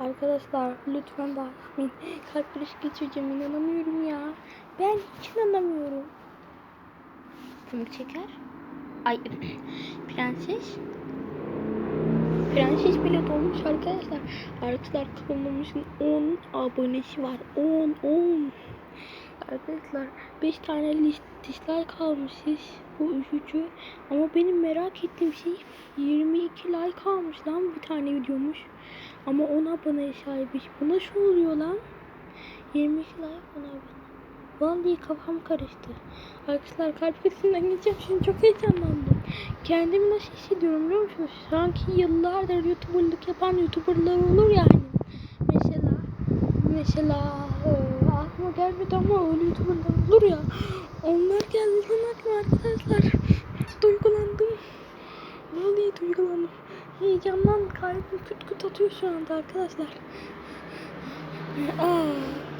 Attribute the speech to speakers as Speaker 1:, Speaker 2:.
Speaker 1: Arkadaşlar lütfen dağıtmayın. Kalp krizi geçireceğim inanamıyorum ya. Ben hiç inanamıyorum. Pamuk şeker. Ay prenses. Prenses bile dolmuş arkadaşlar. Arkadaşlar kanalımızın 10 abonesi var. 10 10. Arkadaşlar 5 tane list dislike almışız. Bu üzücü. Ama benim merak ettiğim şey 22 like almış lan bir tane videomuş. Ama 10 aboneye sahibiz. Bu nasıl oluyor lan? 22 like 10 abone. Vallahi kafam karıştı. Arkadaşlar kalp krizinden geçeceğim. Şimdi çok heyecanlandım. Kendimi nasıl hissediyorum biliyor musunuz? Sanki yıllardır YouTuber'lık yapan YouTuber'lar olur yani. Mesela mesela aklıma gelmedi ama öyle YouTuber'lar olur ya. Onlar geldi lan aklıma arkadaşlar. Duygulandım. Vallahi duygulandım. Heyecandan kalbim küt küt atıyor şu anda arkadaşlar. Aa.